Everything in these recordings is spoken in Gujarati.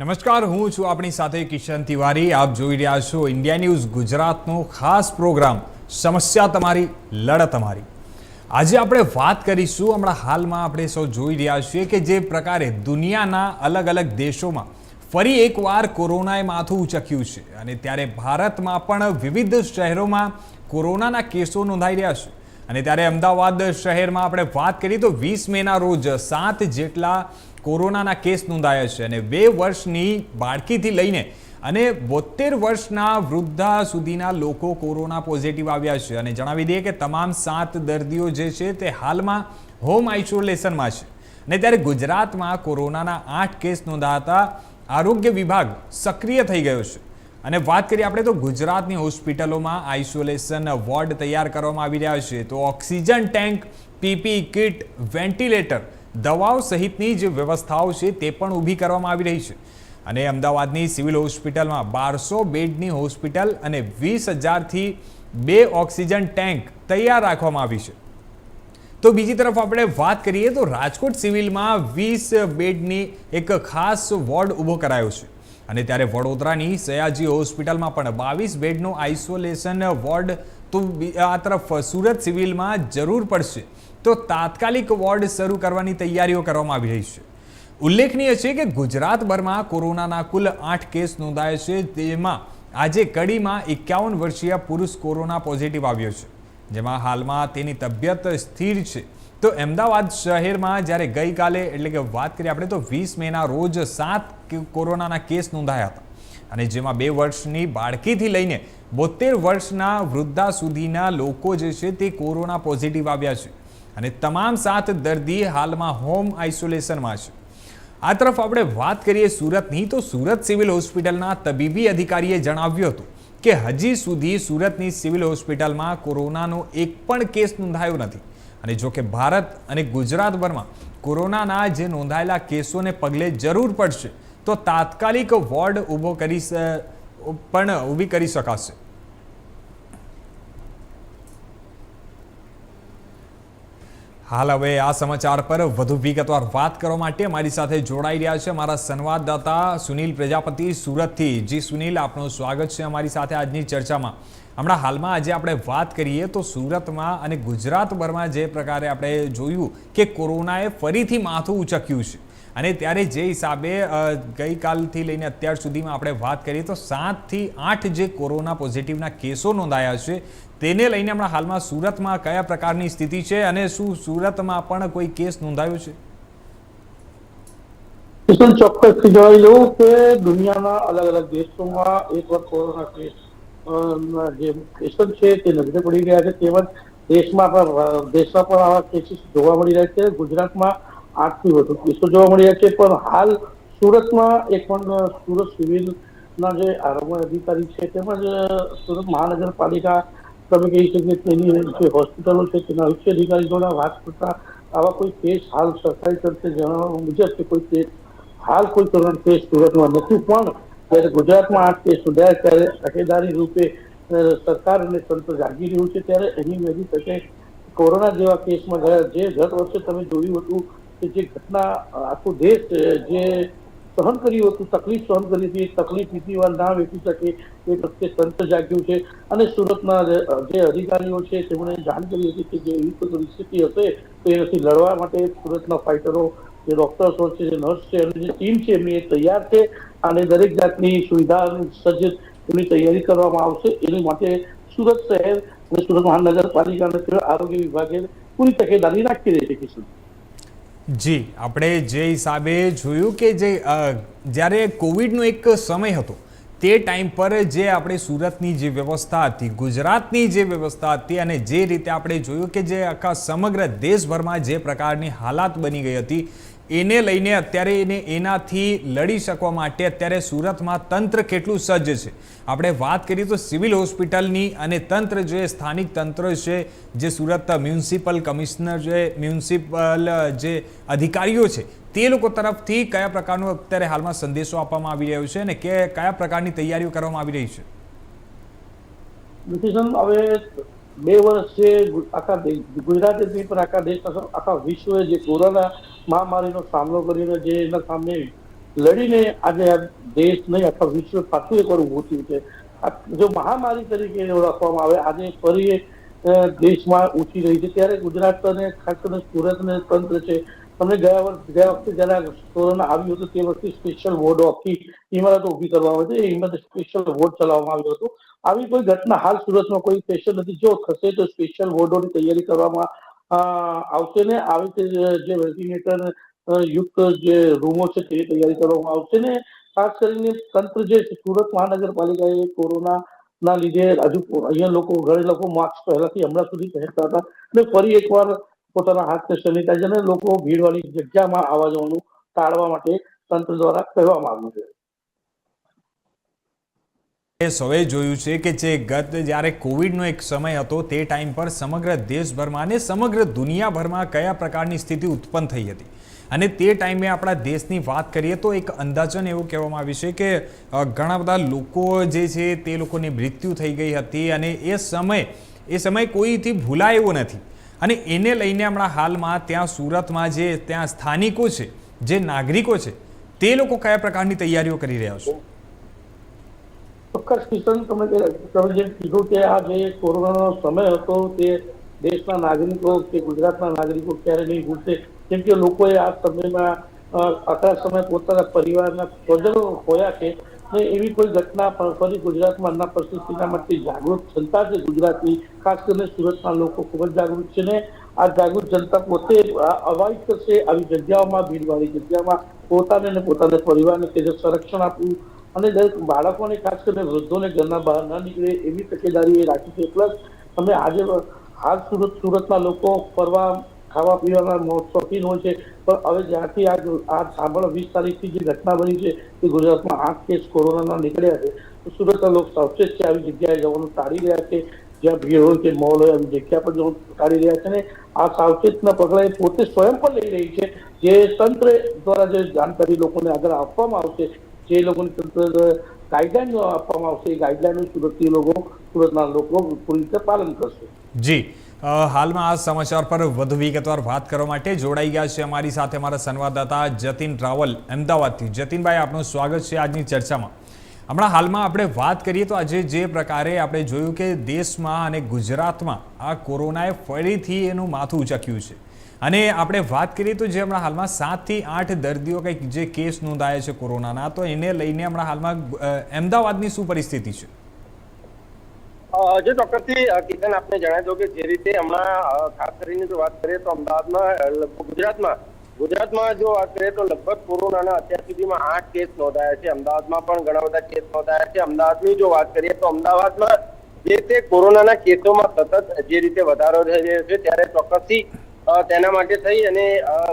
નમસ્કાર, હું છું આપણી સાથે કિશન તિવારી. આપ જોઈ રહ્યા છો ઇન્ડિયા ન્યૂઝ ગુજરાતનો ખાસ પ્રોગ્રામ, સમસ્યા તમારી, લડત અમારી આજે આપણે વાત કરીશું, હમણાં હાલમાં આપણે સૌ જોઈ રહ્યા છીએ કે જે પ્રકારે દુનિયાના અલગ અલગ દેશોમાં ફરી એકવાર કોરોનાએ માથું ઉચક્યું છે અને ત્યારે ભારતમાં પણ વિવિધ શહેરોમાં કોરોનાના કેસો નોંધાઈ રહ્યા છે. અને ત્યારે અમદાવાદ શહેરમાં આપણે વાત કરીએ તો વીસ મેના રોજ સાત જેટલા કોરોનાના કેસ નોંધાયા છે અને બે વર્ષની બાળકીથી લઈને અને બોતેર વર્ષના વૃદ્ધા સુધીના લોકો કોરોના પોઝિટિવ આવ્યા છે. અને જણાવી દઈએ કે તમામ સાત દર્દીઓ જે છે તે હાલમાં હોમ આઇસોલેશનમાં છે. અને ત્યારે ગુજરાતમાં કોરોનાના આઠ કેસ નોંધાતા આરોગ્ય વિભાગ સક્રિય થઈ ગયો છે. અને વાત કરીએ આપણે તો ગુજરાતની હોસ્પિટલોમાં આઇસોલેશન વોર્ડ તૈયાર કરવામાં આવી રહ્યા છે. તો oxygen tank, P P kit, ventilator દવાઓ સહિતની જે વ્યવસ્થાઓ છે તે પણ ઊભી કરવામાં આવી રહી છે. અને અમદાવાદની સિવિલ હોસ્પિટલમાં બારસો બેડની હોસ્પિટલ અને વીસ હજારથી બે ઓક્સિજન ટેન્ક તૈયાર રાખવામાં આવી છે. તો બીજી તરફ આપણે વાત કરીએ તો રાજકોટ સિવિલમાં વીસ બેડની એક ખાસ વોર્ડ ઊભો કરાયો છે. અને ત્યારે વડોદરાની સયાજી હોસ્પિટલમાં પણ બાવીસ બેડનો આઇસોલેશન વોર્ડ તો આ તરફ સુરત સિવિલમાં જરૂર પડશે. તો તાત્કાલિક વોર્ડ શરૂ કરવાની તૈયારીઓ કરવામાં આવી રહી છે. ઉલ્લેખનીય છે કે ગુજરાતભરમાં કોરોનાના કુલ આઠ કેસ નોંધાયા છે, તેમાં આજે કડીમાં એકાવન વર્ષીય પુરુષ કોરોના પોઝિટિવ આવ્યો છે. જેમાં હાલમાં તેની તબિયત સ્થિર છે. તો અમદાવાદ શહેરમાં જ્યારે ગઈકાલે, એટલે કે વાત કરીએ આપણે તો વીસ મેના રોજ સાત કોરોનાના કેસ નોંધાયા હતા. અને જેમાં બે વર્ષની બાળકીથી લઈને બોતેર વર્ષના વૃદ્ધા સુધીના લોકો જે છે તે કોરોના પોઝિટિવ આવ્યા છે. અને તમામ સાત દર્દી હાલમાં હોમ આઇસોલેશનમાં છે. આ તરફ આપણે વાત કરીએ સુરતની, તો સુરત સિવિલ હોસ્પિટલના તબીબી અધિકારીએ જણાવ્યું હતું કે હજી સુધી સુરતની સિવિલ હોસ્પિટલમાં કોરોનાનો એક પણ કેસ નોંધાયો નથી. અને જો કે ભારત અને ગુજરાતભરમાં કોરોનાના જે નોંધાયેલા કેસોને પગલે જરૂર પડશે, તો તાત્કાલિક વોર્ડ ઊભો કરી પણ ઊભી કરી શકાશે. હાલ હવે આ સમાચાર પર વધુ વિગતવાર વાત કરવા માટે મારી સાથે જોડાઈ રહ્યા છે મારા સંવાદદાતા સુનિલ પ્રજાપતિ સુરતથી. જી સુનિલ, આપનું સ્વાગત છે અમારી સાથે આજની ચર્ચામાં. હમણાં હાલમાં આજે આપણે વાત કરીએ તો સુરતમાં અને ગુજરાતભરમાં જે પ્રકારે આપણે જોયું કે કોરોનાએ ફરીથી માથું ઉચક્યું છે. અને ત્યારે જે હિસાબે ગઈકાલથી લઈને અત્યાર સુધીમાં આપણે વાત કરીએ તો સાતથી આઠ જે કોરોના પોઝિટિવના કેસો નોંધાયા છે, તેને લઈને હમણાં હાલમાં સુરતમાં કયા પ્રકારની સ્થિતિ છે અને શું સુરતમાં પણ કોઈ કેસ નોંધાયો છે? કિશન, ચોક્કસથી જણાવી લઉં કે દુનિયાના અલગ અલગ દેશોમાં એક વાર કોરોના કેસ જે કેસો છે તે નજરે પડી રહ્યા છે. તેમજ દેશમાં પણ દેશમાં પણ આવા કેસીસ જોવા મળી રહ્યા છે. ગુજરાતમાં આઠથી વધુ કેસો જોવા મળ્યા છે, પણ હાલ સુરતમાં એક પણ સુરત સિવિલના જે આરોગ્ય અધિકારી છે, તેમજ સુરત મહાનગરપાલિકા તમે કહી શકીએ તેની જે હોસ્પિટલો છે, તેના ઉચ્ચ અધિકારી જોડે વાત કરતા આવા કોઈ કેસ હાલ સરકારી તરફે જણાવવા મુજબ કે કોઈ કેસ હાલ કોઈ કોરોના કેસ સુરતમાં નથી, પણ જ્યારે ગુજરાતમાં આઠ કેસ નોંધાયા ત્યારે તકેદારી રૂપે સરકાર અને તંત્ર જાગી રહ્યું છે, ત્યારે એની વહેલી તકે કોરોના જેવા કેસમાં ગયા. જે ગત વર્ષે તમે જોયું હતું કે જે ઘટના આખો દેશ જે સહન કર્યું હતું, તકલીફ સહન કરી હતી, તકલીફ બીજી વાર ના વેઠી શકે એ પ્રત્યે તંત્ર જાગ્યું છે. અને સુરતના જે અધિકારીઓ છે, તેમણે જાણ કરી હતી કે જે એવી પરિસ્થિતિ હશે, તો એનાથી લડવા માટે સુરતના ફાઇટરો જે ડોક્ટર્સો છે, જે નર્સ છે અને જે ટીમ છે, એમની એ તૈયાર છે. અને દરેક જાતની સુવિધા સજ્જ એની તૈયારી કરવામાં આવશે. એની માટે સુરત શહેર અને સુરત મહાનગરપાલિકા અને આરોગ્ય વિભાગે પૂરી તકેદારી રાખી રહી છે કિશન જી, આપણે જે હિસાબે જોયું કે જે જ્યારે કોવિડનો એક સમય હતો, તે ટાઈમ પર જે આપણે સુરતની જે વ્યવસ્થા હતી, ગુજરાતની જે વ્યવસ્થા હતી અને જે રીતે આપણે જોયું કે જે આખા સમગ્ર દેશભરમાં જે પ્રકારની હાલાત બની ગઈ હતી એને લઈને અત્યારે એને એનાથી લડી શકવા માટે અત્યારે સુરતમાં તંત્ર કેટલું સજ્જ છે. આપણે વાત કરીએ તો સિવિલ હોસ્પિટલની અને તંત્ર જે સ્થાનિક તંત્ર છે, જે સુરત મ્યુનિસિપલ કમિશનર જે મ્યુનિસિપલ, જે અધિકારીઓ છે, તે લોકો તરફથી કયા પ્રકારનો અત્યારે હાલમાં સંદેશો આપવામાં આવી રહ્યો છે અને કે કયા પ્રકારની તૈયારીઓ કરવામાં આવી રહી છે? બ્રિટિશન હવે બે વર્ષ આખા દેશ ગુજરાતે પણ આખા દેશ આખા વિશ્વએ જે કોરોના મહામારીનો સામનો કરીને જે એના સામે લડીને આજે આ દેશ નહીં અથવા વિશ્વ પાછું એકવાર ઊભું થયું છે. જો મહામારી તરીકે ઓળખવામાં આવે, આજે ફરી દેશમાં ઊંચી રહી છે. ત્યારે ગુજરાત અને ખાસ કરીને સુરત અને તંત્ર છે, તમને ગયા વર્ષ ગયા વખતે જયારે કોરોના આવ્યું હતું, તે વખતે સ્પેશિયલ વોર્ડ આખી ઇમારત ઊભી કરવામાં આવી હતી. ઇમારત સ્પેશિયલ વોર્ડ ચલાવવામાં આવ્યો હતો. આવી કોઈ ઘટના હાલ સુરતમાં કોઈ સ્પેશિયલ નથી. જો થશે તો સ્પેશિયલ વોર્ડોની તૈયારી કરવામાં આવશે ને આવી રીતે જે- વેન્ટિલેટર યુક્ત જે રૂમો છે તેની તૈયારી કરવામાં આવશે ને? ખાસ કરીને તંત્ર જે સુરત મહાનગરપાલિકાએ કોરોના ના લીધે હજુ અહીંયા લોકો, ઘરે લોકો માસ્ક પહેલાથી હમણાં સુધી પહેરતા હતા અને ફરી એકવાર પોતાના હાથને સેનિટાઈઝર અને લોકો ભીડવાળી જગ્યામાં આવવા જવાનું ટાળવા માટે તંત્ર દ્વારા કહેવામાં આવ્યું છે. સૌએ જોયું છે કે જે ગત જ્યારે કોવિડનો એક સમય હતો, તે ટાઈમ પર સમગ્ર દેશભરમાં અને સમગ્ર દુનિયાભરમાં કયા પ્રકારની સ્થિતિ ઉત્પન્ન થઈ હતી? અને તે ટાઈમે આપણા દેશની વાત કરીએ તો એક અંદાજન એવું કહેવામાં આવ્યું છે કે ઘણા બધા લોકો જે છે તે લોકોની મૃત્યુ થઈ ગઈ હતી અને એ સમય એ સમય કોઈથી ભૂલાય નથી. અને એને લઈને હમણાં હાલમાં ત્યાં સુરતમાં જે ત્યાં સ્થાનિકો છે, જે નાગરિકો છે, તે લોકો કયા પ્રકારની તૈયારીઓ કરી રહ્યા છે? ચોક્કસ કિશન, તમે જે- તમે જેમ કીધું કે આ જે કોરોનાનો સમય હતો તે દેશના નાગરિકો કે ગુજરાતના નાગરિકો ક્યારે નહીં ભૂલશે. કેમ કે લોકોએ આ સમયમાં આટલા સમય પોતાના પરિવારના સ્વજનો ખોયા છે ને એવી કોઈ ઘટના પણ ફરી ગુજરાતમાં ના પરિસ્થિતિના માટે જાગૃત જનતા છે ગુજરાતની, ખાસ કરીને સુરતના લોકો ખૂબ જ જાગૃત છે ને આ જાગૃત જનતા પોતે અવાજ કરશે આવી જગ્યાઓમાં, ભીડવાળી જગ્યામાં પોતાને ને પોતાના પરિવારને તેનું સંરક્ષણ આપવું. અને બાળકોને, ખાસ કરીને વૃદ્ધોને ઘરના બહાર ન નીકળે એવી તકેદારી એ રાખી છે. પ્લસ અમે આજે હાલ સુરત, સુરતના લોકો ફરવા ખાવા પીવાના શોખીન હોય છે. પણ હવે જ્યાંથી આ આ સાંભળો વીસ તારીખથી જે ઘટના બની છે એ ગુજરાતમાં આઠ કેસ કોરોનાના નીકળ્યા છે, તો સુરતના લોકો સાવચેત છે આવી જગ્યાએ જવાનું ટાળી રહ્યા છે. જ્યાં ભીડ હોય કે મોલ હોય, આવી જગ્યા પર જવાનું ટાળી રહ્યા છે ને આ સાવચેતના પગલા એ પોતે સ્વયં પણ લઈ રહી છે. જે તંત્ર દ્વારા જે જાણકારી લોકોને આગળ આપવામાં આવશે જે લોકોને ગાઈડલાઈન આપવામાં આવશે, એ ગાઈડલાઈન સુરતથી લોકો, સુરતના લોકો પૂરી રીતે પાલન કરશે. જી. હાલમાં આ સમાચાર પર વધુ વિગતવાર વાત કરવા માટે જોડાઈ ગયા છે અમારી સાથે અમારા સંવાદદાતા જતીન રાવલ, અમદાવાદથી. જતીનભાઈ, આપનું સ્વાગત છે આજની ચર્ચામાં. હમણાં હાલમાં આપણે વાત કરીએ તો આજે જે પ્રકારે આપણે જોયું કે દેશમાં અને ગુજરાતમાં આ કોરોનાએ ફરીથી એનું માથું ઉચક્યું છે. અને આપણે વાત કરીએ તો જે હમણાં હાલમાં સાતથી આઠ દર્દીઓ કંઈક જે કેસ નોંધાયા છે કોરોનાના, તો એને લઈને હમણાં હાલમાં અમદાવાદની શું પરિસ્થિતિ છે? જે ચોક્કસથી કિશન, આપને જણાવી દઉં કે જે રીતે હમણાં ખાસ કરીને જો વાત કરીએ તો અમદાવાદમાં ગુજરાતમાં ગુજરાતમાં જો વાત કરીએ તો લગભગ કોરોનાના અત્યાર સુધીમાં આઠ કેસ નોંધાયા છે. અમદાવાદમાં પણ ઘણા બધા કેસ નોંધાયા છે. અમદાવાદની જો વાત કરીએ તો અમદાવાદમાં જે રીતે કોરોનાના કેસોમાં સતત જે રીતે વધારો થઈ રહ્યો છે, ત્યારે ચોક્કસથી તેના માટે થઈ અને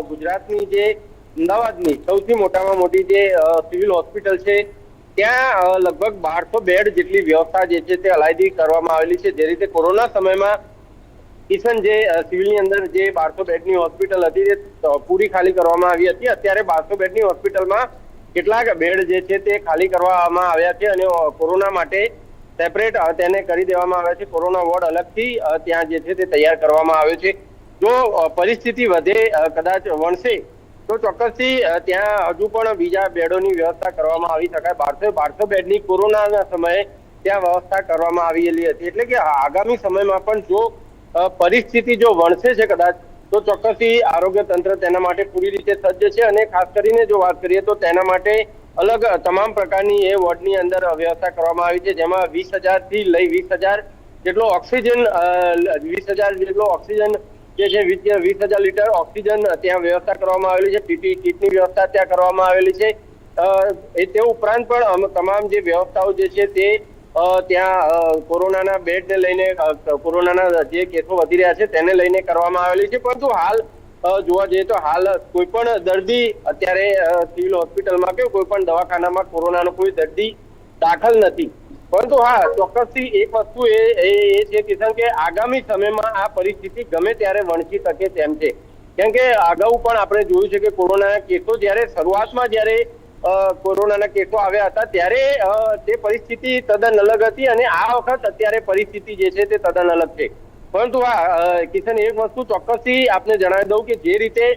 ગુજરાતની જે અમદાવાદની સૌથી મોટામાં મોટી જે સિવિલ હોસ્પિટલ છે, ત્યાં લગભગ બારસો બેડ જેટલી વ્યવસ્થા જે છે તે અલાયદી કરવામાં આવેલી છે. જે રીતે કોરોના સમયમાં કિશન જે સિવિલની અંદર જે બારસો બેડની હોસ્પિટલ હતી તે પૂરી ખાલી કરવામાં આવી હતી. અત્યારે બારસો બેડની હોસ્પિટલમાં કેટલાક બેડ જે છે તે ખાલી કરવામાં આવ્યા છે અને કોરોના માટે સેપરેટ તેને કરી દેવામાં આવ્યા છે. કોરોના વોર્ડ અલગથી ત્યાં જે છે તે તૈયાર કરવામાં આવ્યો છે. જો પરિસ્થિતિ વધે કદાચ વણશે તો ચોક્કસથી ત્યાં હજુ પણ બીજા બેડોની વ્યવસ્થા કરવામાં આવી શકાય. બારસો બારસો બેડની કોરોનાના સમયે ત્યાં વ્યવસ્થા કરવામાં આવેલી હતી. એટલે કે આગામી સમયમાં પણ જો પરિસ્થિતિ જો વણસે છે કદાચ, તો ચોક્કસથી આરોગ્ય તંત્ર તેના માટે પૂરી રીતે સજ્જ છે. અને ખાસ કરીને જો વાત કરીએ તો તેના માટે અલગ તમામ પ્રકારની એ વોર્ડની અંદર વ્યવસ્થા કરવામાં આવી છે, જેમાં વીસ હજારથી લઈ વીસ હજાર જેટલો ઓક્સિજન વીસ હજાર જેટલો ઓક્સિજન જે છે વીસ હજાર લીટર ઓક્સિજન ત્યાં વ્યવસ્થા કરવામાં આવેલી છે. પીપી કીટની વ્યવસ્થા ત્યાં કરવામાં આવેલી છે. તે ઉપરાંત પણ તમામ જે વ્યવસ્થાઓ જે છે તે ત્યાં કોરોનાના બેડને લઈને કોરોનાના જે કેસો વધી રહ્યા છે તેને લઈને કરવામાં આવેલી છે. પરંતુ હાલ જોવા જઈએ તો હાલ કોઈ પણ દર્દી અત્યારે સિવિલ હોસ્પિટલમાં કે કોઈ પણ દવાખાનામાં કોરોનાનો કોઈ દર્દી દાખલ નથી. પરંતુ હા, ચોક્કસથી એક વસ્તુ એ એ છે કિશન, કે આગામી સમયમાં આ પરિસ્થિતિ ગમે ત્યારે વણસી શકે તેમ છે. કેમ કે અગાઉ પણ આપણે જોયું છે કે કોરોનાના કેસો જ્યારે શરૂઆતમાં જ્યારે કોરોનાના કેસો આવ્યા હતા, ત્યારે તે પરિસ્થિતિ તદ્દન અલગ હતી અને આ વખત અત્યારે પરિસ્થિતિ જે છે તે તદ્દન અલગ છે. પરંતુ હા કિશન, એક વસ્તુ ચોક્કસથી આપને જણાવી દઉં કે જે રીતે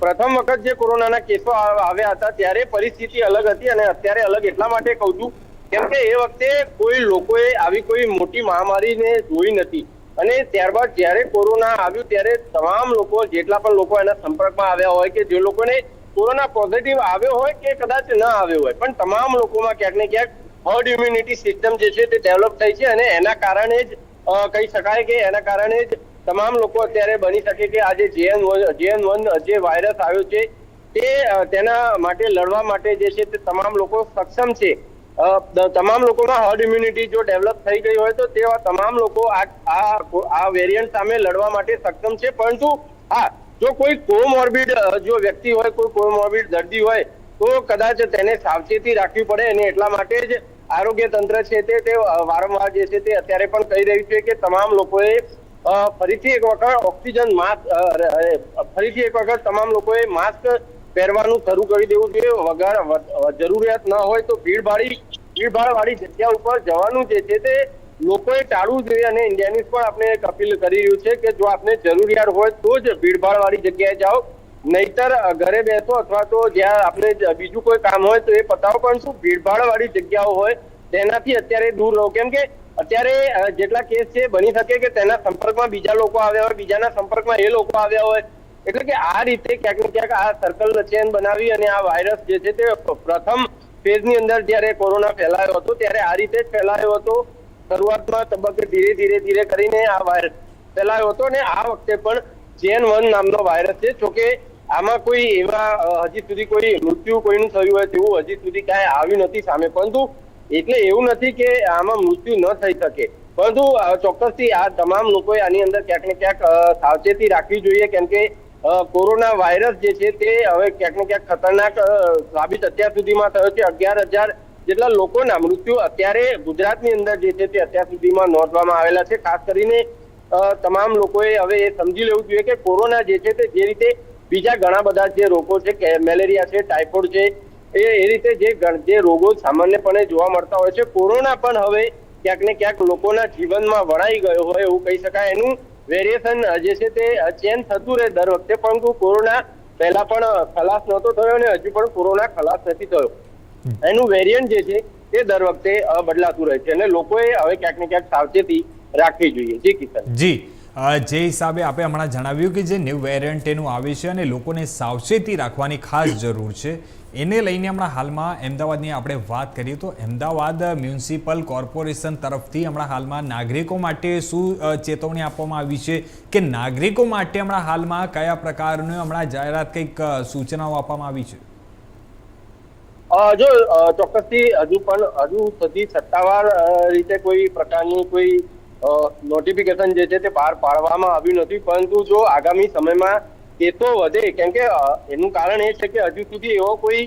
પ્રથમ વખત જે કોરોનાના કેસો આવ્યા હતા, ત્યારે પરિસ્થિતિ અલગ હતી અને અત્યારે અલગ એટલા માટે કહું છું કેમ કે એ વખતે કોઈ લોકોએ આવી કોઈ મોટી મહામારીને જોઈ નથી. અને ત્યારબાદ જ્યારે કોરોના આવ્યું ત્યારે તમામ લોકો, જેટલા પણ લોકો એના સંપર્કમાં આવ્યા હોય કે જે લોકોને કોરોના પોઝિટિવ આવ્યો હોય કે કદાચ ન આવ્યો હોય, પણ તમામ લોકોમાં ક્યાંક ને ક્યાંક હર્ડ ઇમ્યુનિટી સિસ્ટમ જે છે તે ડેવલપ થઈ છે અને એના કારણે જ કહી શકાય કે એના કારણે જ તમામ લોકો અત્યારે બની શકે કે આજે જેએન જેએન વન જે વાયરસ આવ્યો છે તે તેના માટે, લડવા માટે જે છે તે તમામ લોકો સક્ષમ છે. તમામ લોકોમાં હર્ડ ઇમ્યુનિટી જો ડેવલપ થઈ ગઈ હોય તો તેવા તમામ લોકો આ આ વેરિયન્ટ સામે લડવા માટે સક્ષમ છે. પરંતુ, હા, જો કોઈ કોમોર્બિડ જો વ્યક્તિ હોય, કોઈ કોમોર્બિડ દર્દી હોય, તો કદાચ તેને સાવચેતી રાખવી પડે અને એટલા માટે જ આરોગ્ય તંત્ર છે તે તે વારંવાર જે છે તે અત્યારે પણ કહી રહ્યું છે કે તમામ લોકોએ ફરીથી એક વખત ઓક્સિજન માસ્ક ફરીથી એક વખત તમામ લોકોએ માસ્ક પહેરવાનું શરૂ કરી દેવું જોઈએ. વગર જરૂરિયાત ન હોય તો ભીડભાડી ભીડભાડ વાળી જગ્યા ઉપર જવાનું જે છે તે લોકોએ ટાળવું જોઈએ અને ઇન્ડિયા ન્યૂઝ પણ આપણે એક અપીલ કરી રહ્યું છે કે જો આપને જરૂરિયાત હોય તો જ ભીડભાડ વાળી જગ્યાએ જાઓ. નહીતર ઘરે બેસો અથવા તો જ્યાં આપણે બીજું કોઈ કામ હોય તો એ પતાવો. પણ શું ભીડભાડ વાળી જગ્યાઓ હોય તેનાથી અત્યારે દૂર રહો. કેમ કે અત્યારે જેટલા કેસ છે બની શકે કે તેના સંપર્કમાં બીજા લોકો આવ્યા હોય, બીજાના સંપર્કમાં એ લોકો આવ્યા હોય. એટલે કે આ રીતે ક્યાંક ને ક્યાંક આ સર્કલ ચેન બનાવી અને આ વાયરસ જે છે તે પ્રથમ ફેઝની અંદર જ્યારે કોરોના ફેલાયો હતો, ત્યારે આ રીતે જ ફેલાયો હતો. શરૂઆતમાં તબક્કે ધીરે ધીરે ધીરે કરીને આ વાયરસ ફેલાયો હતો અને આ વખતે પણ જેન વન નામનો વાયરસ છે. જોકે આમાં કોઈ એવા હજી સુધી કોઈ મૃત્યુ કોઈનું થયું હોય તેવું હજી સુધી કાંઈ આવ્યું નથી સામે. પરંતુ એટલે એવું નથી કે આમાં મૃત્યુ ન થઈ શકે. પરંતુ ચોક્કસથી આ તમામ લોકોએ આની અંદર ક્યાંક ને ક્યાંક સાવચેતી રાખવી જોઈએ. કેમ કે કોરોના વાયરસ જે છે તે હવે ક્યાંક ને ક્યાંક ખતરનાક સાબિત અત્યાર સુધીમાં થયો છે. અગિયાર હજાર જેટલા લોકોના મૃત્યુ અત્યારે ગુજરાતની અંદર જે છે તે અત્યાર સુધીમાં નોંધવામાં આવેલા છે. ખાસ કરીને તમામ લોકોએ હવે એ સમજી લેવું જોઈએ કે કોરોના જે છે તે જે રીતે બીજા ઘણા બધા જે રોગો છે મેલેરિયા છે, ટાઇફોઇડ છે, એ એ રીતે જે જે રોગો સામાન્યપણે જોવા મળતા હોય છે. કોરોના પણ હવે ક્યાંક ને ક્યાંક લોકોના જીવનમાં વણાઈ ગયો હોય એવું કહી શકાય. એનું વેરિએશન જે છે તે ચેન્જ થતું રહે દર વખતે પરંતુ કોરોના પહેલા પણ ખલાસ નહોતો થયો અને હજુ પણ કોરોના ખલાસ નથી થયો. એનું વેરિયન્ટ જે છે તે દર વખતે બદલાતું રહે છે અને લોકોએ હવે ક્યાંક ને ક્યાંક સાવચેતી રાખવી જોઈએ. જી કિશન. જી. જે હિસાબે આપણે હમણાં જણાવ્યું કે જે ન્યૂ વેરિયન્ટ એનું આવે છે અને લોકોને સાવચેતી રાખવાની ખાસ જરૂર છે. એને લઈને હમણાં હાલમાં અમદાવાદની આપણે વાત કરીએ તો અમદાવાદ મ્યુનિસિપલ કોર્પોરેશન તરફથી હમણાં હાલમાં નાગરિકો માટે શું ચેતવણી આપવામાં આવી છે કે નાગરિકો માટે હમણાં હાલમાં કયા પ્રકારની હમણાં જાહેરાત કંઈક સૂચનાઓ આપવામાં આવી છે? જો ચોક્કસથી હજુ પણ, હજુ સુધી સત્તાવાર રીતે કોઈ પ્રકારની કોઈ નોટિફિકેશન જે છે તે બહાર પાડવામાં આવ્યું નથી. પરંતુ જો આગામી સમયમાં કેસો વધે, કેમ કે એનું કારણ એ છે કે હજુ સુધી એવો કોઈ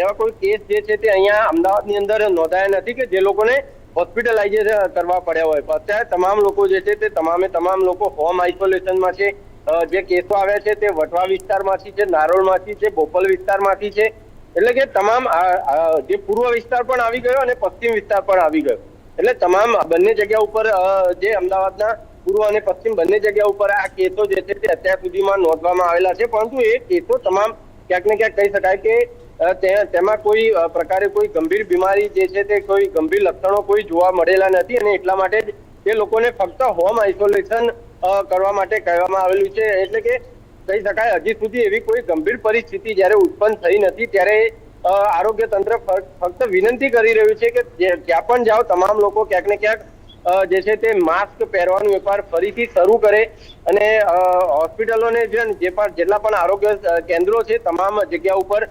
એવા કોઈ કેસ જે છે તે અહીંયા અમદાવાદની અંદર નોંધાયા નથી કે જે લોકોને હોસ્પિટલાઇઝેશન કરવા પડ્યા હોય. અત્યારે તમામ લોકો જે છે તે તમામે તમામ લોકો હોમ આઇસોલેશનમાં છે. જે કેસો આવ્યા છે તે વટવા વિસ્તારમાંથી છે, નારોલમાંથી છે, બોપલ વિસ્તારમાંથી છે. એટલે કે તમામ જે પૂર્વ વિસ્તાર પણ આવી ગયો અને પશ્ચિમ વિસ્તાર પણ આવી ગયો. એટલે તમામ બંને જગ્યા ઉપર જે અમદાવાદના પૂર્વ અને પશ્ચિમ બંને જગ્યા ઉપર આ કેસો જે છે તે અત્યાર સુધીમાં નોંધવામાં આવેલા છે. પરંતુ એ કેસો તમામ ક્યાંક ને ક્યાંક કહી શકાય કે તેમાં કોઈ પ્રકારે કોઈ ગંભીર બીમારી જે છે તે કોઈ ગંભીર લક્ષણો કોઈ જોવા મળેલા નથી અને એટલા માટે જ તે લોકોને ફક્ત હોમ આઇસોલેશન કરવા માટે કહેવામાં આવેલું છે. એટલે કે કહી શકાય, હજી સુધી એવી કોઈ ગંભીર પરિસ્થિતિ જ્યારે ઉત્પન્ન થઈ નથી, ત્યારે આરોગ્ય તંત્ર ફક્ત વિનંતી કરી રહ્યું છે કે જ્યાં પણ જાઓ, તમામ લોકો ક્યાંક ને ક્યાંક જે છે તે માસ્ક પહેરવાનું વેપાર ફરીથી શરૂ કરે અને હોસ્પિટલોને જે પણ, જેટલા પણ આરોગ્ય કેન્દ્રો છે, તમામ જગ્યા ઉપર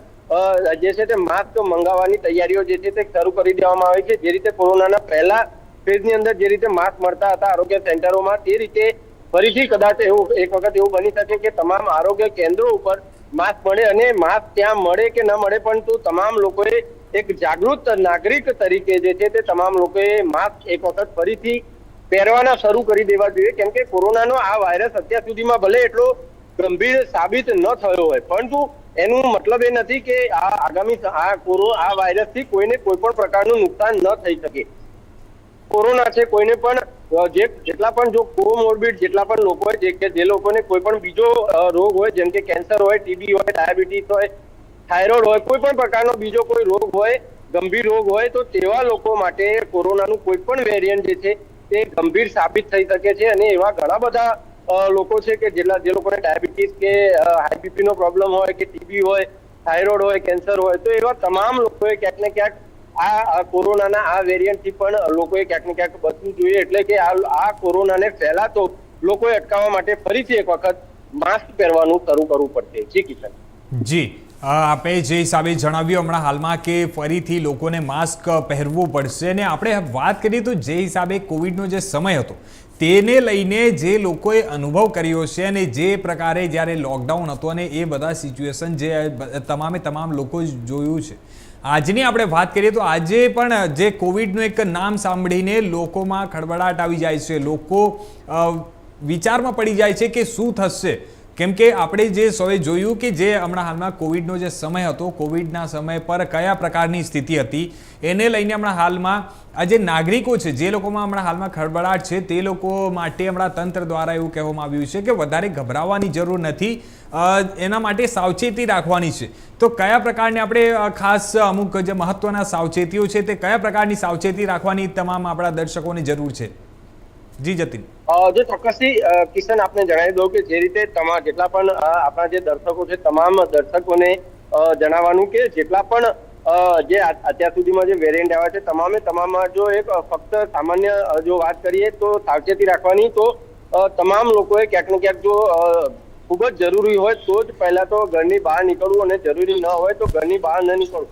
જે છે તે માસ્ક મંગાવવાની તૈયારીઓ જે છે તે શરૂ કરી દેવામાં આવી છે. જે રીતે કોરોનાના પહેલા ફેઝની અંદર જે રીતે માસ્ક મળતા હતા આરોગ્ય સેન્ટરોમાં, તે રીતે ફરીથી કદાચ એવું, એક વખત એવું બની શકે કે તમામ આરોગ્ય કેન્દ્રો ઉપર માસ્ક મળે અને માસ્ક ત્યાં મળે કે ન મળે પરંતુ તમામ લોકોએ એક જાગૃત નાગરિક તરીકે જે છે તે તમામ લોકોએ માસ્ક એક વખત ફરીથી પહેરવાના શરૂ કરી દેવા જોઈએ. કેમ કે કોરોનાનો આ વાયરસ અત્યાર સુધીમાં ભલે એટલો ગંભીર સાબિત ન થયો હોય, પરંતુ એનું મતલબ એ નથી કે આ આગામી આ કોરો, આ વાયરસથી કોઈને કોઈ પણ પ્રકારનું નુકસાન ન થઈ શકે. કોરોના છે, કોઈને પણ જે, જેટલા પણ જો કોમોર્બિડ જેટલા પણ લોકો જે કે જે લોકોને કોઈ પણ બીજો રોગ હોય, જેમ કે કેન્સર હોય, ટીબી હોય, ડાયાબિટીસ હોય, થાઇરોઇડ હોય, કોઈ પણ પ્રકારનો બીજો કોઈ રોગ હોય, ગંભીર રોગ હોય, તો તેવા લોકો માટે કોરોનાનું કોઈ પણ વેરિયન્ટ જે છે, તે ગંભીર સાબિત થઈ શકે છે. અને એવા ઘણા બધા લોકો છે કે જેટલા, જે લોકોને ડાયાબિટીસ કે હાઈ બીપી નો પ્રોબ્લેમ હોય કે ટીબી હોય, થાઇરોઇડ હોય, કેન્સર હોય, તો એવા તમામ લોકોએ ક્યાંક ને ક્યાંક આ કોરોનાના આ વેરિયન્ટથી પણ લોકોએ ક્યાંક ને ક્યાંક બચવું જોઈએ. એટલે કે આ કોરોનાને ફેલાતો લોકોએ અટકાવવા માટે ફરીથી એક વખત માસ્ક પહેરવાનું શરૂ કરવું પડશે. જી, કિશન. જી. આપે જે હિસાબે જણાવ્યું હમણાં હાલમાં કે ફરીથી લોકોને માસ્ક પહેરવું પડશે અને આપણે વાત કરીએ તો જે હિસાબે કોવિડનો જે સમય હતો, તેને લઈને જે લોકોએ અનુભવ કર્યો છે અને જે પ્રકારે જ્યારે લોકડાઉન હતો અને એ બધા સિચ્યુએશન જે તમામે તમામ લોકો જોયું છે આજની આપણે વાત કરીએ તો આજે પણ જે કોવિડનું એક નામ સાંભળીને લોકોમાં ખળબળાટ આવી જાય છે. લોકો વિચારમાં પડી જાય છે કે શું થશે? કેમ કે આપણે જે સૌએ જોયું કે જે હમણાં હાલમાં કોવિડનો જે સમય હતો, કોવિડના સમય પર કયા પ્રકારની સ્થિતિ હતી, એને લઈને હમણાં હાલમાં આ જે નાગરિકો છે, જે લોકોમાં હમણાં હાલમાં ખળબળાટ છે, તે લોકો માટે હમણાં તંત્ર દ્વારા એવું કહેવામાં આવ્યું છે કે વધારે ગભરાવાની જરૂર નથી એના માટે સાવચેતી રાખવાની છે. તો કયા પ્રકારની આપણે ખાસ અમુક જે મહત્વના સાવચેતીઓ છે, તે કયા પ્રકારની સાવચેતી રાખવાની તમામ આપણા દર્શકોને જરૂર છે? જી જતીન. જો ચોક્કસથી કિશન આપને જણાવી દઉં કે જે રીતે તમામ જેટલા પણ આપણા જે દર્શકો છે, તમામ દર્શકોને જણાવવાનું કે જેટલા પણ જે અત્યાર સુધીમાં જે વેરિયન્ટ આવ્યા છે, તમામે તમામમાં જો એક ફક્ત સામાન્ય જો વાત કરીએ તો સાવચેતી રાખવાની તો તમામ લોકોએ ક્યાંક ને ક્યાંક જો ખૂબ જ જરૂરી હોય તો જ પહેલા તો ઘરની બહાર નીકળવું અને જરૂરી ન હોય તો ઘરની બહાર ન નીકળવું.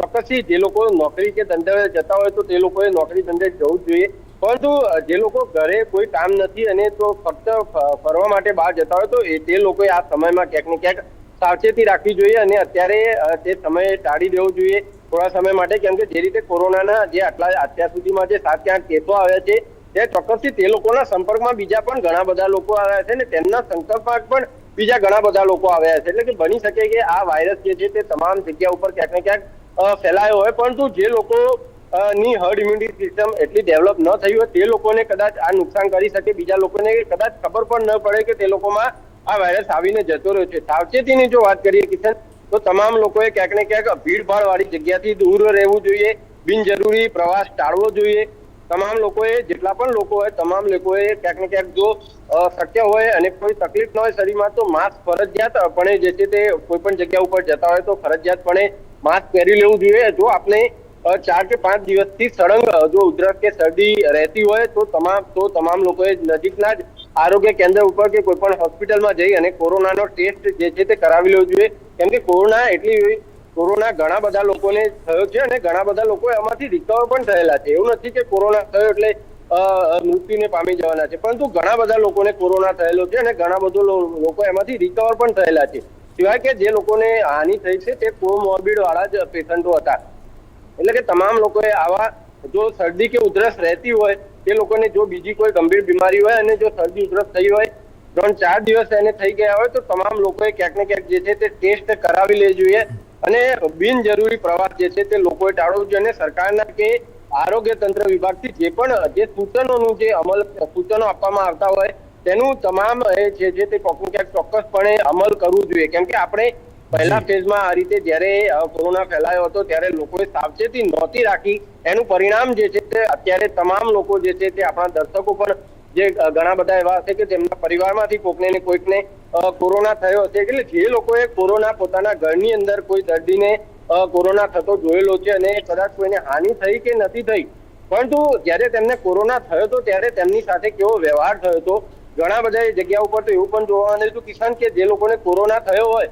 ચોક્કસથી જે લોકો નોકરી કે ધંધે જતા હોય તો તે લોકોએ નોકરી ધંધે જવું જ જોઈએ. પરંતુ જે લોકો ઘરે કોઈ કામ નથી અને તો ફક્ત ફરવા માટે બહાર જતા હોય તો તે લોકોએ આ સમયમાં ક્યાંક ને ક્યાંક સાવચેતી રાખવી જોઈએ અને અત્યારે તે સમયે ટાળી દેવો જોઈએ થોડા સમય માટે, કેમ કે જે રીતે કોરોનાના જે આટલા, અત્યાર સુધીમાં જે સાત ક્યાંક કેસો આવ્યા છે, તે ચોક્કસથી તે લોકોના સંપર્કમાં બીજા પણ ઘણા બધા લોકો આવ્યા છે ને તેમના સંપર્કમાં પણ બીજા ઘણા બધા લોકો આવ્યા છે. એટલે કે બની શકે કે આ વાયરસ જે છે તે તમામ જગ્યા ઉપર ક્યાંક ને ક્યાંક ફેલાયો હોય, પરંતુ જે લોકો ની હર્ડ ઇમ્યુનિટી સિસ્ટમ એટલી ડેવલપ ન થઈ હોય, તે લોકોને કદાચ આ નુકસાન કરી શકે. બીજા લોકોને કદાચ ખબર પણ ન પડે કે તે લોકોમાં આ વાયરસ આવીને જતો રહ્યો છે. સાવચેતીની જો વાત કરીએ, કિશન, તો તમામ લોકોએ ક્યાંક ને ક્યાંક ભીડભાડ વાળી જગ્યાથી દૂર રહેવું જોઈએ, બિનજરૂરી પ્રવાસ ટાળવો જોઈએ. તમામ લોકોએ, જેટલા પણ લોકો હોય, તમામ લોકોએ ક્યાંક ને ક્યાંક જો શક્ય હોય અને કોઈ તકલીફ ન હોય શરીરમાં, તો માસ્ક ફરજિયાતપણે જે છે તે કોઈ પણ જગ્યા ઉપર જતા હોય તો ફરજિયાતપણે માસ્ક પહેરી લેવું જોઈએ. જો આપણે ચાર કે પાંચ દિવસથી સળંગ જો ઉધરસ કે શરદી રહેતી હોય તો તમામ તો તમામ લોકોએ નજીકના જ આરોગ્ય કેન્દ્ર ઉપર કે કોઈ પણ હોસ્પિટલમાં જઈ અને કોરોનાનો ટેસ્ટ જે છે તે કરાવી લેવો જોઈએ. કેમ કે કોરોના એટલી કોરોના ઘણા બધા લોકોને થયો છે અને ઘણા બધા લોકો એમાંથી રિકવર પણ થયેલા છે. એવું નથી કે કોરોના થયો એટલે મૃત્યુને પામી જવાના છે. પરંતુ ઘણા બધા લોકોને કોરોના થયેલો છે અને ઘણા બધા લોકો એમાંથી રિકવર પણ થયેલા છે. સિવાય કે જે લોકોને હાનિ થઈ છે તે કોમોર્બિડ વાળા જ પેશન્ટો હતા. એટલે કે તમામ લોકોએ આવા જો શરદી કે ઉધરસ રહેતી હોય, તે લોકોને જો બીજી કોઈ ગંભીર બીમારી હોય અને જો શરદી ઉધરસ થઈ હોય, ત્રણ ચાર દિવસ એને થઈ ગયા હોય, તો તમામ લોકોએ ક્યાંક ને ક્યાંક જે છે તે ટેસ્ટ કરાવી લેવી જોઈએ. અને બિનજરૂરી પ્રવાસ જે છે તે લોકોએ ટાળવો જોઈએ અને સરકારના કે આરોગ્ય તંત્ર વિભાગથી જે પણ, જે સૂચનોનું જે અમલ, સૂચનો આપવામાં આવતા હોય, તેનું તમામ એ જે છે તે ક્યાંક ક્યાંક ચોક્કસપણે અમલ કરવું જોઈએ. કેમ કે આપણે પહેલા ફેઝમાં આ રીતે જ્યારે કોરોના ફેલાયો હતો ત્યારે લોકોએ સાવચેતી નહોતી રાખી. એનું પરિણામ જે છે તે અત્યારે તમામ લોકો જે છે તે આપણા દર્શકો પણ જે ઘણા બધા એવા હશે કે તેમના પરિવારમાંથી કોકને ને કોઈકને કોરોના થયો હશે. એટલે જે લોકોએ કોરોના પોતાના ઘરની અંદર કોઈ દર્દીને કોરોના થતો જોયેલો છે અને કદાચ કોઈને હાનિ થઈ કે નથી થઈ પરંતુ જ્યારે તેમને કોરોના થયો હતો ત્યારે તેમની સાથે કેવો વ્યવહાર થયો હતો ઘણા બધા એ જગ્યા ઉપર તો એવું પણ જોવા મળ્યું હતું કિસાન કે જે લોકોને કોરોના થયો હોય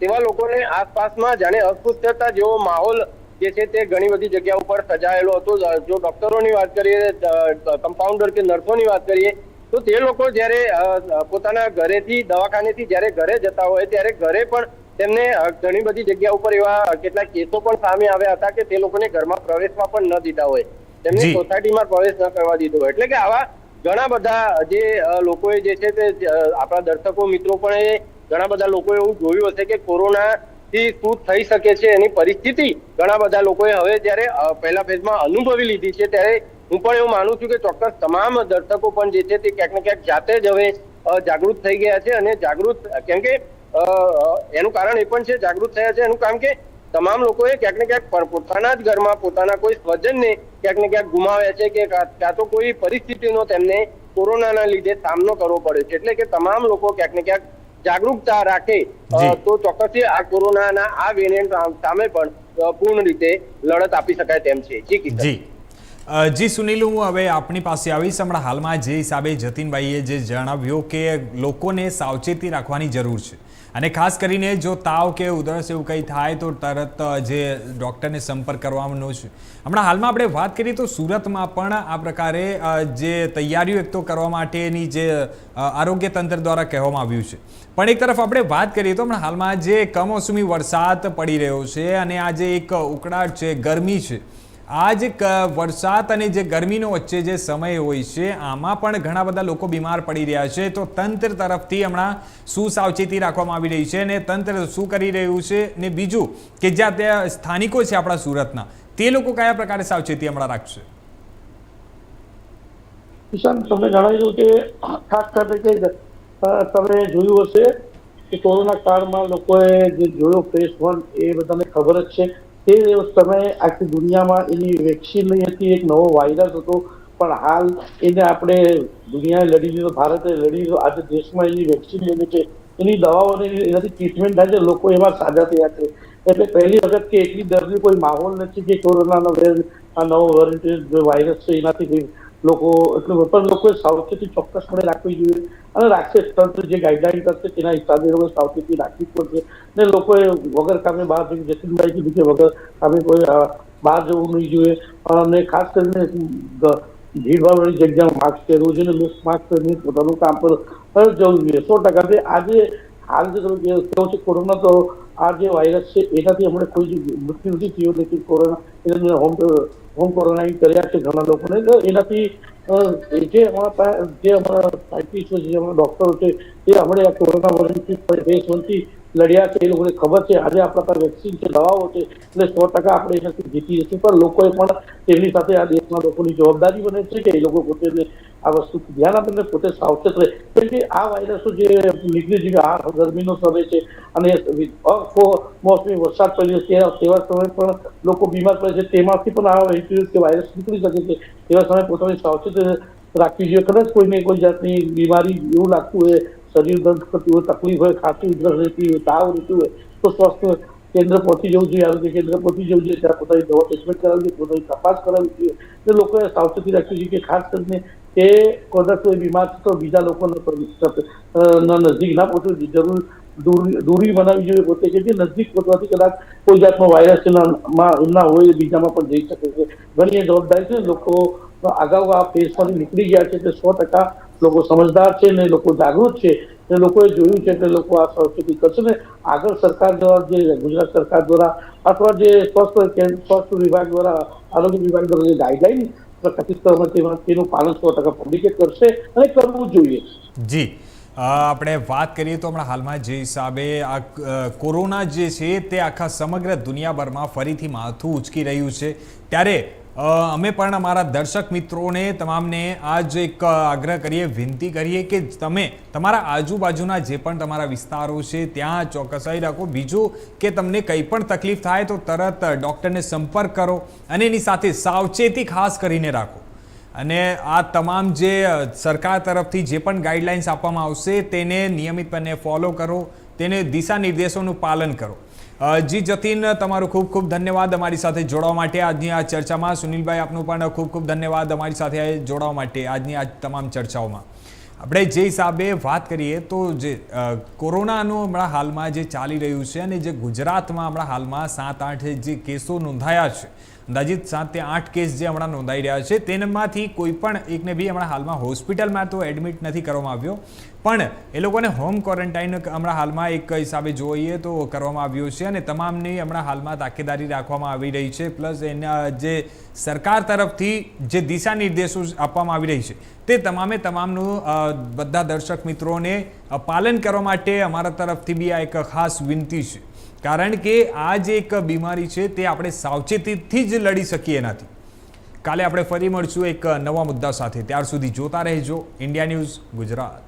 તેવા લોકોને આસપાસમાં જાણે અસ્પૃશ્યતા જેવો માહોલ જે છે તે ઘણી બધી જગ્યા ઉપર સજાયેલો હતો. જો ડોક્ટરોની વાત કરીએ કમ્પાઉન્ડર કે નર્સોની વાત કરીએ તો તે લોકો જ્યારે પોતાના ઘરેથી દવાખાનેથી જ્યારે ઘરે જતા હોય ત્યારે ઘરે પણ તેમને ઘણી બધી જગ્યા ઉપર એવા કેટલાક કેસો પણ સામે આવ્યા હતા કે તે લોકોને ઘરમાં પ્રવેશમાં પણ ન દીધા હોય. તેમને સોસાયટીમાં પ્રવેશ ન કરવા દીધો હોય. એટલે કે આવા ઘણા બધા જે લોકોએ જે છે તે આપણા દર્શકો મિત્રો પણ એ ઘણા બધા લોકો એવું જોયું હશે કે કોરોના થી શું થઈ શકે છે એની પરિસ્થિતિ ઘણા બધા લોકોએ હવે જ્યારે પહેલા ફેઝમાં અનુભવી લીધી છે, ત્યારે હું પણ એવું માનું છું કે ચોક્કસ તમામ દર્શકો પણ જે છે તે ક્યાંક ને ક્યાંક જાતે જ હવે જાગૃત થઈ ગયા છે અને જાગૃત, કેમ કે એનું કારણ એ પણ છે, જાગૃત થયા છે એનું કારણ કે તમામ લોકોએ ક્યાંક ને ક્યાંક પોતાના જ ઘરમાં પોતાના કોઈ સ્વજનને ક્યાંક ને ક્યાંક ગુમાવ્યા છે કે ક્યાં તો કોઈ પરિસ્થિતિનો તેમને કોરોનાના લીધે સામનો કરવો પડ્યો છે. એટલે કે તમામ લોકો ક્યાંક ને ક્યાંક જાગૃતતા રાખે તો ચોક્કસથી આ કોરોનાના આ વેરિયન્ટ સામે પણ પૂર્ણ રીતે લડત આપી શકાય તેમ છે. જી જી. જી સુનિલ હું હવે આપની પાસે આવીશ. હમણાં હાલમાં જે હિસાબે જતીનભાઈએ જે જણાવ્યું કે લોકોને સાવચેતી રાખવાની જરૂર છે. અને ખાસ કરીને જો તાવ કે ઉધરસ એવું કંઈ થાય તો તરત જે ડૉક્ટરને સંપર્ક કરવાનો છે. હમણાં હાલમાં આપણે વાત કરીએ તો સુરતમાં પણ આ પ્રકારે જે તૈયારીઓ એક તો કરવા માટેની જે આરોગ્ય તંત્ર દ્વારા કહેવામાં આવ્યું છે. પણ એક તરફ આપણે વાત કરીએ તો હમણાં હાલમાં જે કમોસમી વરસાદ પડી રહ્યો છે અને આ જે એક ઉકળાટ છે, ગરમી છે આ જ વરસાદ અને જે ગરમીનો વચ્ચે જે સમય હોય છે, આમાં પણ ઘણા બધા લોકો બીમાર પડી રહ્યા છે. તો તંત્ર તરફથી હમણાં શું સાવચેતી રાખવામાં આવી રહી છે અને તંત્ર શું કરી રહ્યું છે ને બીજું કે જ્યાં ત્યાં સ્થાનિકો છે આપણા સુરતના, તે લોકો કયા પ્રકારે સાવચેતી હમણાં રાખશે? કિશન, તમને જણાવ્યું કે ખાસ કરીને તમે જોયું હશે કે કોરોના કાળમાં લોકોએ જે જોયો ફેસ વન એ બધાને ખબર જ છે. તે સમયે આખી દુનિયામાં એની વેક્સિન નહીં હતી, એક નવો વાયરસ હતો. પણ હાલ એને આપણે દુનિયાએ લડી લીધો, ભારતે લડી લીધો. આજે દેશમાં એની વેક્સિન લેવી છે. એની દવાઓને એનાથી ટ્રીટમેન્ટ થાય છે લોકો એમાં સાજા થયા છે. એટલે પહેલી વખત કે એટલી દર્દી કોઈ માહોલ નથી કે કોરોનાનો વેર- આ નવો વેરિયન્ટ વાયરસ છે એનાથી લોકો, એટલે પણ લોકોએ સાવચેતી ચોક્કસપણે રાખવી જોઈએ. અને રાખશે તંત્ર જે ગાઈડલાઈન કરશે તેના હિસાબે લોકો સાવચેતી રાખવી પડશે. ને લોકોએ વગર કામે બહાર જવું જતીનભાઈ કીધું કે વગર કામે કોઈ બહાર જવું નહીં જોઈએ. અને ખાસ કરીને ભીડભાડવાળી જગ્યામાં માસ્ક પહેરવું જોઈએ ને માસ્ક પહેરીને પોતાનું કામ પર જવું જોઈએ સો ટકા આજે હાલ જે તમે કહો છો કોરોના તો આ જે વાયરસ છે, એનાથી હમણાં કોઈ મૃત્યુ નથી થયું નથી કોરોના એના હોમ હોમ ક્વોરન્ટાઇન કર્યા છે ઘણા લોકોને. એનાથી જે અમારા જે અમારા સાયન્ટિસ્ટો છે અમારા ડોક્ટરો છે, એ હમણાં કોરોના વનથી ફેસ વનથી લડ્યા છે, એ લોકોને ખબર છે. આજે આપણા પાસે વેક્સિન છે, દવાઓ છે, એટલે સો ટકા આપણે એનાથી જીતી જશું. પણ લોકોએ પણ તેમની સાથે આ દેશના લોકોની જવાબદારી બને છે કે એ લોકો પોતે આ વસ્તુ ધ્યાન આપીને પોતે સાવચેત રહે. કેમ કે આ વાયરસો જે નીકળી છે, આ ગરમીનો સમય છે અને મોસમી વરસાદ પડ્યો છે તેવા સમય પણ લોકો બીમાર પડે છે. તેમાંથી પણ આ કે વાયરસ નીકળી શકે છે. તેવા સમયે પોતાની સાવચેત રાખવી જોઈએ. કદાચ કોઈને કોઈ જાતની બીમારી એવું લાગતું હોય શરીર દર્દ થતું હોય, તકલીફ હોય, ખાંસી, ઉધરસ રહેતી હોય, તાવ રહેતી હોય, તો સ્વાસ્થ્ય કેન્દ્ર પહોંચી જવું જોઈએ, આરોગ્ય કેન્દ્ર પહોંચી જવું જોઈએ, ત્યાં પોતાની દવા ટ્રીટમેન્ટ કરાવવી જોઈએ, પોતાની તપાસ કરાવવી જોઈએ એટલે લોકોએ સાવચેતી રાખવી જોઈએ કે ખાસ કરીને કે કદાચ કોઈ બીમાર તો બીજા લોકોને નજીક ના પહોંચવું. જરૂર દૂરી બનાવવી જોઈએ પોતે, કે જે નજીક પહોંચવાથી કદાચ કોઈ જાતનો વાયરસમાં એમના હોય, બીજામાં પણ જઈ શકે છે ઘણી એ જવાબદારી છે લોકો અગાઉ આ ફેઝમાંથી નીકળી ગયા છે તે સો ટકા લોકો સમજદાર છે ને લોકો જાગૃત છે, ને લોકોએ જોયું છે કે લોકો આ સંસ્કૃતિ કરશે ને આગળ સરકાર દ્વારા જે ગુજરાત સરકાર દ્વારા અથવા જે સ્વસ્થ સ્વસ્થ વિભાગ દ્વારા, આરોગ્ય વિભાગ દ્વારા જે ગાઈડલાઈન પ્રકાશિત કરવામાં તેમાં તેનું પાલન સો ટકા પબ્લિકે કરશે અને કરવું જોઈએ. જી આપણે વાત કરીએ તો હમણાં હાલમાં જે હિસાબે આ કોરોના જે છે તે આખા સમગ્ર દુનિયાભરમાં ફરીથી માથું ઉચકી રહ્યું છે. ત્યારે અમે પણ અમારા દર્શક મિત્રોને તમામને આ જ એક આગ્રહ કરીએ, વિનંતી કરીએ કે તમે તમારા આજુબાજુના જે પણ તમારા વિસ્તારો છે, ત્યાં ચોકસાઈ રાખો. બીજું કે તમને કંઈ પણ તકલીફ થાય તો તરત ડૉક્ટરને સંપર્ક કરો અને એની સાથે સાવચેતી ખાસ કરીને રાખો. અને આ તમામ જે સરકાર તરફથી જે પણ ગાઈડલાઇન્સ આપવામાં આવશે, તેને નિયમિતપણે ફોલો કરો, તેને દિશા નિર્દેશોનું પાલન કરો. જી જતીન, તમારું ખૂબ ખૂબ ધન્યવાદ અમારી સાથે જોડાવા માટે. આજની આ ચર્ચામાં સુનિલભાઈ આપનું પણ ખૂબ ખૂબ ધન્યવાદ અમારી સાથે જોડાવા માટે આજની આ તમામ ચર્ચાઓમાં. આપણે જે હિસાબે વાત કરીએ તો જે કોરોનાનું હમણાં હાલમાં જે ચાલી રહ્યું છે અને જે ગુજરાતમાં હમણાં હાલમાં સાત આઠ જે કેસો નોંધાયા છે અંદાજિત સાત તે આઠ કેસ જે હમણાં નોંધાઈ રહ્યા છે, તેનામાંથી કોઈ પણ એકને બી હમણાં હાલમાં હોસ્પિટલમાં તો એડમિટ નથી કરવામાં આવ્યો. પણ એ લોકોને હોમ ક્વોરન્ટાઇન હમણાં હાલમાં એક હિસાબે જોઈએ તો કરવામાં આવ્યો છે અને તમામની હમણાં હાલમાં તાકેદારી રાખવામાં આવી રહી છે, પ્લસ એના જે સરકાર તરફથી જે દિશા નિર્દેશો આપવામાં આવી રહી છે, તે તમામે તમામનું બધા દર્શક મિત્રોને પાલન કરવા માટે અમારા તરફથી બી આ એક ખાસ વિનંતી છે. કારણ કે આ જે એક બીમારી છે તે આપણે સાવચેતીથી જ લડી શકીએ એનાથી. કાલે આપણે ફરી મળશું એક નવા મુદ્દા સાથે. ત્યાર સુધી જોતા રહેજો. India news Gujarat.